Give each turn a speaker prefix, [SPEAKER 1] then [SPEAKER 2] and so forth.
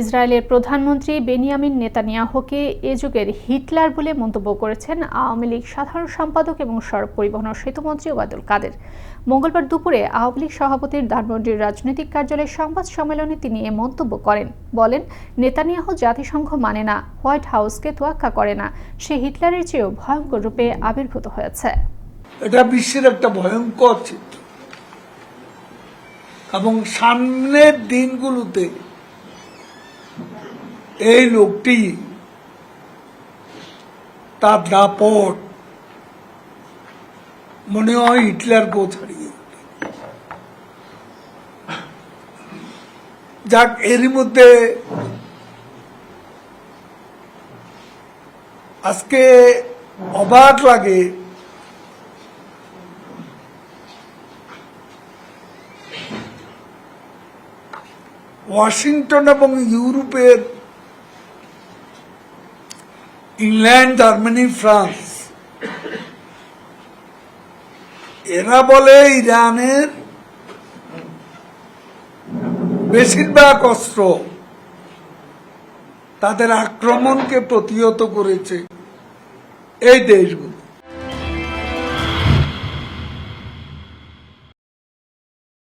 [SPEAKER 1] ইসরায়েলের প্রধানমন্ত্রী বেনিয়ামিন নেতানিয়াহুকে এ যুগের হিটলার বলে মন্তব্য করেছেন আওয়ামী লীগ সাধারণ সম্পাদক এবং সড়ক পরিবহন ও সেতুমন্ত্রী ওবায়দুল কাদের মঙ্গলবার দুপুরে আওয়ামী লীগ সভাপতির ধানমন্ডির রাজনৈতিক কার্যালয়ে সংবাদ সম্মেলনে তিনি এ মন্তব্য করেন বলেন নেতানিয়াহ জাতিসংঘ মানে না হোয়াইট হাউসকে তোয়াক্কা করে না সে হিটলারের চেয়েও ভয়ঙ্কর রূপে আবির্ভূত হয়েছে
[SPEAKER 2] এটা বিশ্বের একটা ভয়ঙ্কর চিত্র এবং সামনের দিনগুলোতে এই লোকটি তার দাপট মনে হয় হিটলার হিটলারকেও ছাড়িয়ে যাক এরই মধ্যে আজকে অবাক লাগে ওয়াশিংটন এবং ইউরোপের ইংল্যান্ড জার্মানি ফ্রান্স এরা বলে ইরানের বেশিরভাগ অস্ত্র তাদের আক্রমণকে প্রতিহত করেছে এই দেশগুলো